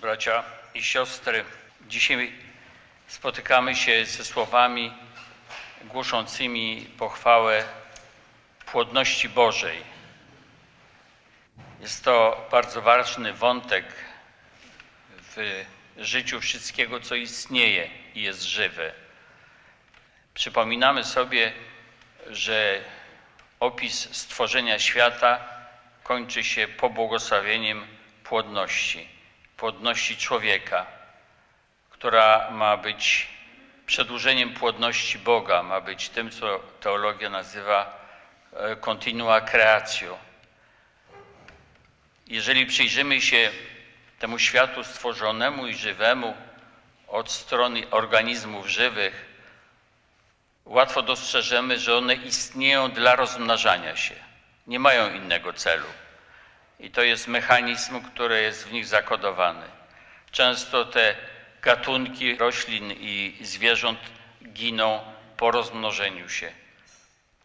Bracia i siostry, dzisiaj spotykamy się ze słowami głoszącymi pochwałę płodności Bożej. Jest to bardzo ważny wątek w życiu wszystkiego, co istnieje i jest żywe. Przypominamy sobie, że opis stworzenia świata kończy się pobłogosławieniem płodności, płodności człowieka, która ma być przedłużeniem płodności Boga, ma być tym, co teologia nazywa e, continua creatio. Jeżeli przyjrzymy się temu światu stworzonemu i żywemu od strony organizmów żywych, łatwo dostrzeżemy, że one istnieją dla rozmnażania się. Nie mają innego celu. I to jest mechanizm, który jest w nich zakodowany. Często te gatunki roślin i zwierząt giną po rozmnożeniu się.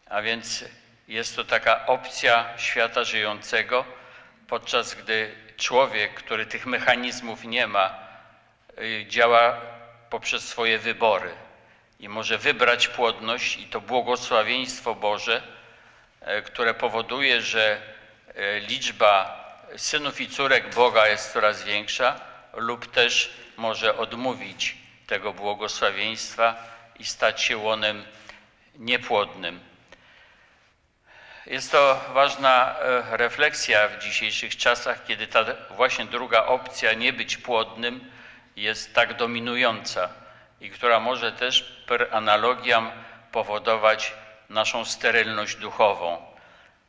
A więc jest to taka opcja świata żyjącego, podczas gdy człowiek, który tych mechanizmów nie ma, y, działa poprzez swoje wybory i może wybrać płodność i to błogosławieństwo Boże, e, które powoduje, że liczba synów i córek Boga jest coraz większa, lub też może odmówić tego błogosławieństwa i stać się łonem niepłodnym. Jest to ważna e, refleksja w dzisiejszych czasach, kiedy ta właśnie druga opcja, nie być płodnym, jest tak dominująca i która może też per analogiam powodować naszą sterylność duchową,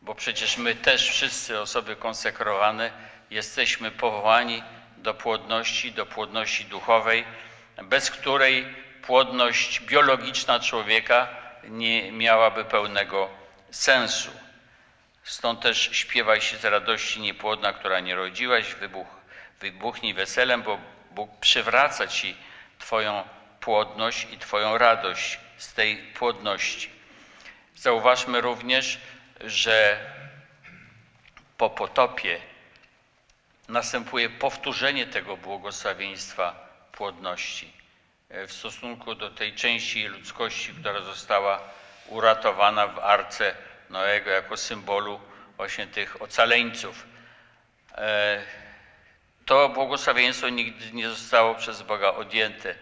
bo przecież my też wszyscy osoby konsekrowane jesteśmy powołani do płodności, do płodności duchowej, bez której płodność biologiczna człowieka nie miałaby pełnego sensu. Stąd też śpiewaj się z radości niepłodna, która nie rodziłaś, wybuch, wybuchnij weselem, bo Bóg przywraca ci Twoją płodność i Twoją radość z tej płodności. Zauważmy również, że po potopie następuje powtórzenie tego błogosławieństwa płodności e, w stosunku do tej części ludzkości, która została uratowana w arce Noego jako symbolu właśnie tych ocaleńców. E, To błogosławieństwo nigdy nie zostało przez Boga odjęte.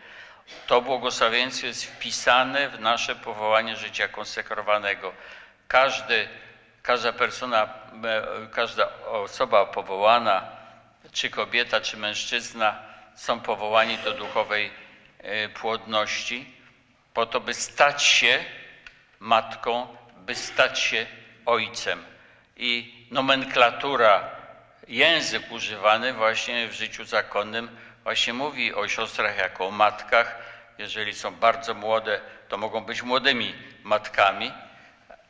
To błogosławieństwo jest wpisane w nasze powołanie życia konsekrowanego. Każdy, każda persona, e, każda osoba powołana, czy kobieta, czy mężczyzna, są powołani do duchowej e, płodności, po to, by stać się matką, by stać się ojcem. I nomenklatura, język używany właśnie w życiu zakonnym właśnie mówi o siostrach jako o matkach. Jeżeli są bardzo młode, to mogą być młodymi matkami,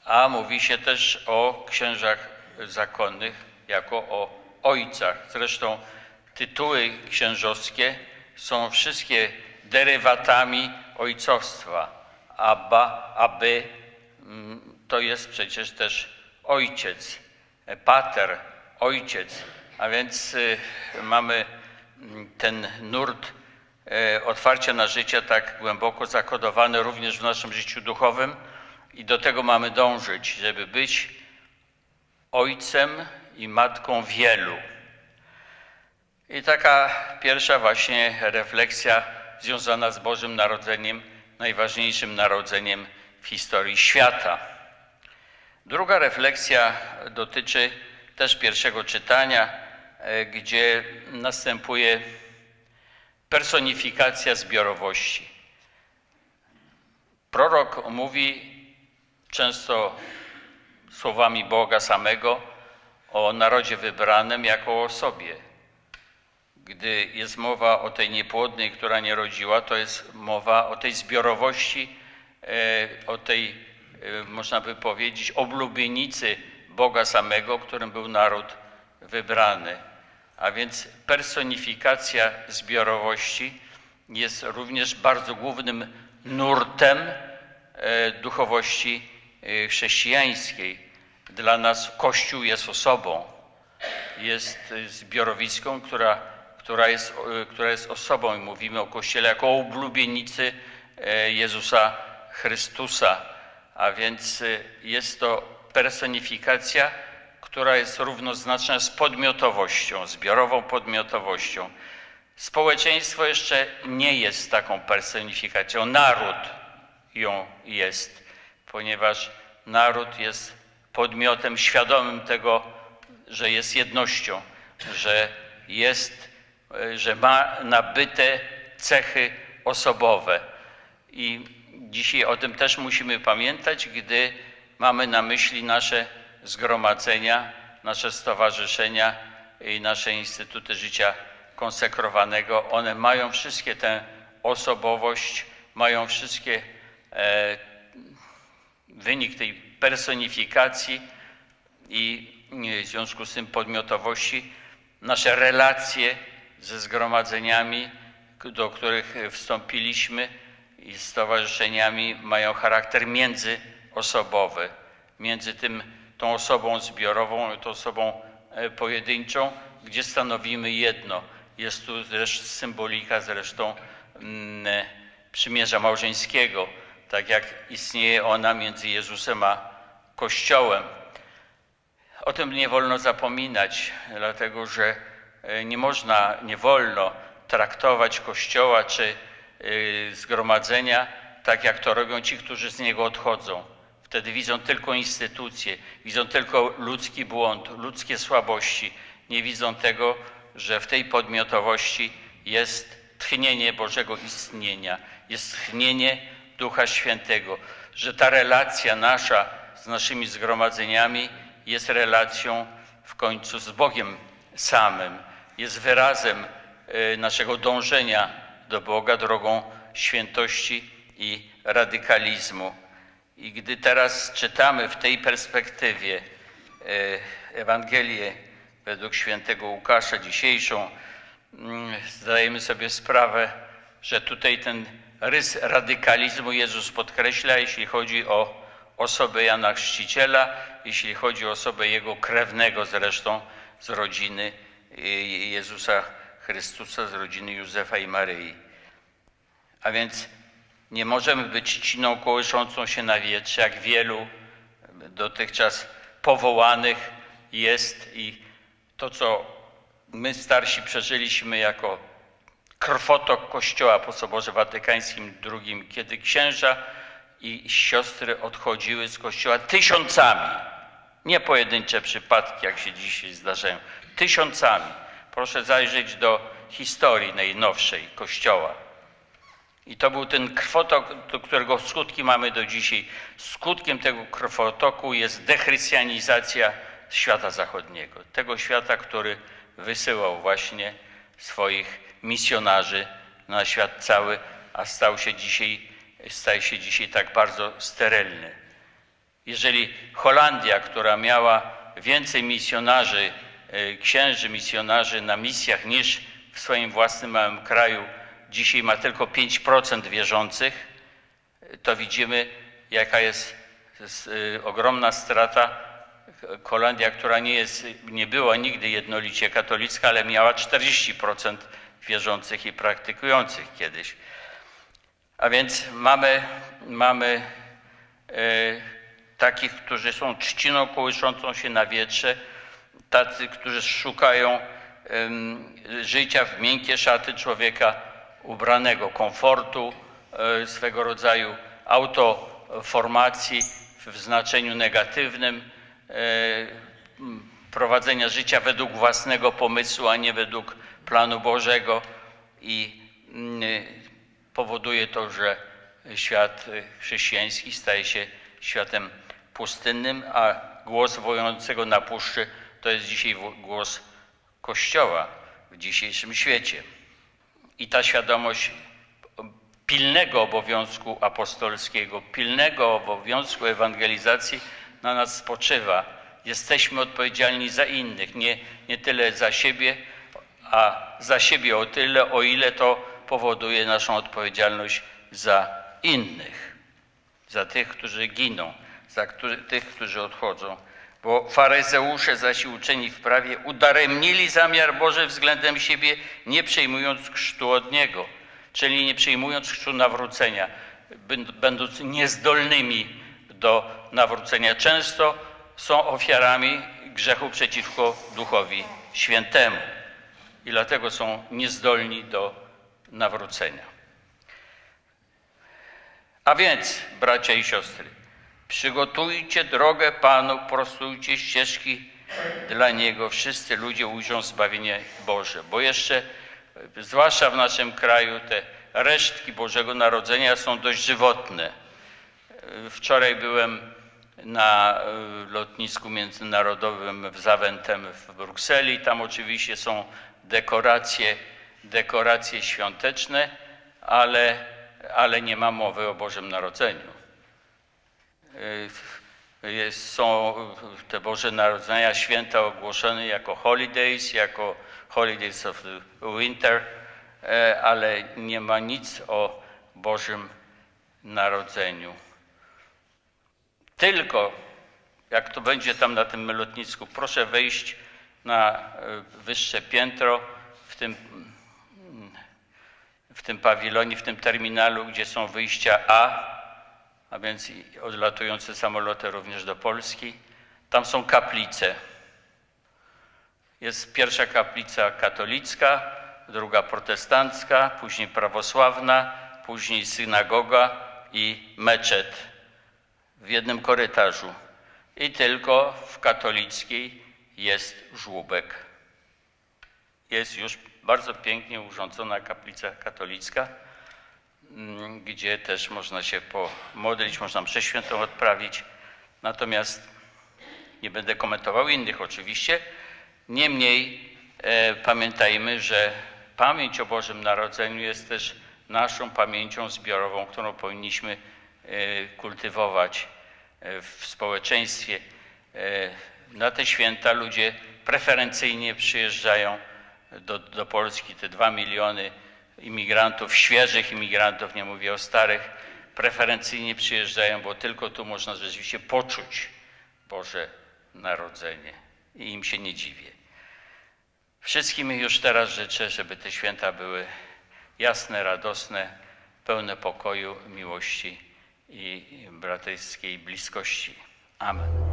a mówi się też o księżach zakonnych jako o ojcach. Zresztą tytuły księżowskie są wszystkie derywatami ojcostwa. Abba, aby mm, to jest przecież też ojciec, pater, ojciec. A więc y, mamy mm, ten nurt e, otwarcia na życie tak głęboko zakodowany również w naszym życiu duchowym i do tego mamy dążyć, żeby być ojcem i matką wielu. I taka pierwsza właśnie refleksja związana z Bożym Narodzeniem, najważniejszym narodzeniem w historii świata. Druga refleksja dotyczy też pierwszego czytania, e, gdzie następuje personifikacja zbiorowości. Prorok mówi często słowami Boga samego o narodzie wybranym jako o sobie. Gdy jest mowa o tej niepłodnej, która nie rodziła, to jest mowa o tej zbiorowości, e, o tej, e, można by powiedzieć, oblubienicy Boga samego, którym był naród wybrany. A więc personifikacja zbiorowości jest również bardzo głównym nurtem e, duchowości chrześcijańskiej. Dla nas Kościół jest osobą, jest e, zbiorowiską, która, która jest, e, która jest osobą i mówimy o Kościele jako o ublubienicy e, Jezusa Chrystusa. A więc jest to personifikacja, która jest równoznaczna z podmiotowością, zbiorową podmiotowością. Społeczeństwo jeszcze nie jest taką personifikacją, naród ją jest, ponieważ naród jest podmiotem świadomym tego, że jest jednością, że jest, e, że ma nabyte cechy osobowe. I dzisiaj o tym też musimy pamiętać, gdy mamy na myśli nasze zgromadzenia, nasze stowarzyszenia i nasze instytuty życia konsekrowanego. One mają wszystkie tę osobowość, mają wszystkie e, wynik tej personifikacji i w związku z tym podmiotowości nasze relacje ze zgromadzeniami, do których wstąpiliśmy i stowarzyszeniami mają charakter międzyosobowy. Między tym tą osobą zbiorową, tą osobą e, pojedynczą, gdzie stanowimy jedno. Jest tu zresztą symbolika zresztą mm, przymierza małżeńskiego, tak jak istnieje ona między Jezusem a Kościołem. O tym nie wolno zapominać, dlatego że e, nie można, nie wolno traktować Kościoła czy e, zgromadzenia tak, jak to robią ci, którzy z niego odchodzą. Wtedy widzą tylko instytucje, widzą tylko ludzki błąd, ludzkie słabości. Nie widzą tego, że w tej podmiotowości jest tchnienie Bożego istnienia, jest tchnienie Ducha Świętego, że ta relacja nasza z naszymi zgromadzeniami jest relacją w końcu z Bogiem samym, jest wyrazem y, naszego dążenia do Boga drogą świętości i radykalizmu. I gdy teraz czytamy w tej perspektywie y, Ewangelię według świętego Łukasza dzisiejszą, mm, zdajemy sobie sprawę, że tutaj ten rys radykalizmu Jezus podkreśla, jeśli chodzi o osobę Jana Chrzciciela, jeśli chodzi o osobę jego krewnego zresztą z rodziny y, Jezusa Chrystusa, z rodziny Józefa i Maryi. A więc nie możemy być ciną kołyszącą się na wietrze, jak wielu dotychczas powołanych jest i to, co my starsi przeżyliśmy jako krwotok Kościoła po Soborze Watykańskim II, kiedy księża i siostry odchodziły z Kościoła tysiącami. Nie pojedyncze przypadki, jak się dzisiaj zdarzają, tysiącami. Proszę zajrzeć do historii najnowszej Kościoła. I to był ten krwotok, do którego skutki mamy do dzisiaj. Skutkiem tego krwotoku jest dechrystianizacja świata zachodniego. Tego świata, który wysyłał właśnie swoich misjonarzy na świat cały, a stał się dzisiaj, staje się dzisiaj tak bardzo sterylny. Jeżeli Holandia, która miała więcej misjonarzy, e, księży misjonarzy na misjach niż w swoim własnym małym kraju, dzisiaj ma tylko 5% wierzących, to widzimy, jaka jest e, ogromna strata. Holandia, która nie, jest, nie była nigdy jednolicie katolicka, ale miała 40% wierzących i praktykujących kiedyś. A więc mamy, mamy e, takich, którzy są trzciną kołyszącą się na wietrze, tacy, którzy szukają życia w miękkie szaty człowieka ubranego, komfortu, e, swego rodzaju autoformacji w znaczeniu negatywnym, e, prowadzenia życia według własnego pomysłu, a nie według planu Bożego i mm, powoduje to, że świat chrześcijański staje się światem pustynnym, a głos wojącego na puszczy to jest dzisiaj głos Kościoła w dzisiejszym świecie. I ta świadomość pilnego obowiązku apostolskiego, pilnego obowiązku ewangelizacji na nas spoczywa. Jesteśmy odpowiedzialni za innych, nie, nie tyle za siebie, a za siebie o tyle, o ile to powoduje naszą odpowiedzialność za innych, za tych, którzy giną, za którzy, tych, którzy odchodzą Bo faryzeusze zaś uczeni w prawie udaremnili zamiar Boży względem siebie, nie przejmując chrztu od Niego, czyli nie przejmując chrztu nawrócenia, będ- będąc niezdolnymi do nawrócenia. Często są ofiarami grzechu przeciwko Duchowi Świętemu i dlatego są niezdolni do nawrócenia. A więc, bracia i siostry, przygotujcie drogę Panu, prostujcie ścieżki dla Niego. Wszyscy ludzie ujrzą zbawienie Boże, bo jeszcze, zwłaszcza w naszym kraju, te resztki Bożego Narodzenia są dość żywotne. Wczoraj byłem na e, lotnisku międzynarodowym w Zaventem w Brukseli. Tam oczywiście są dekoracje, dekoracje świąteczne, ale, ale nie ma mowy o Bożym Narodzeniu. Y, Jest, są te Boże Narodzenia, święta ogłoszone jako holidays, jako holidays of winter, e, ale nie ma nic o Bożym Narodzeniu. Tylko, jak to będzie tam na tym lotnisku, proszę wejść na e, wyższe piętro w tym, w tym pawilonie, w tym terminalu, gdzie są wyjścia A, a więc odlatujące samoloty również do Polski. Tam są kaplice. Jest pierwsza kaplica katolicka, druga protestancka, później prawosławna, później synagoga i meczet w jednym korytarzu. I tylko w katolickiej jest żłóbek. Jest już bardzo pięknie urządzona kaplica katolicka, mm, gdzie też można się pomodlić, można mszę świętą odprawić. Natomiast nie będę komentował innych oczywiście. Niemniej e, pamiętajmy, że pamięć o Bożym Narodzeniu jest też naszą pamięcią zbiorową, którą powinniśmy e, kultywować e, w społeczeństwie. Na te święta ludzie preferencyjnie przyjeżdżają do, do Polski, te dwa miliony imigrantów, świeżych imigrantów, nie mówię o starych, preferencyjnie przyjeżdżają, bo tylko tu można rzeczywiście poczuć Boże Narodzenie i im się nie dziwię. Wszystkim już teraz życzę, żeby te święta były jasne, radosne, pełne pokoju, miłości i braterskiej bliskości. Amen.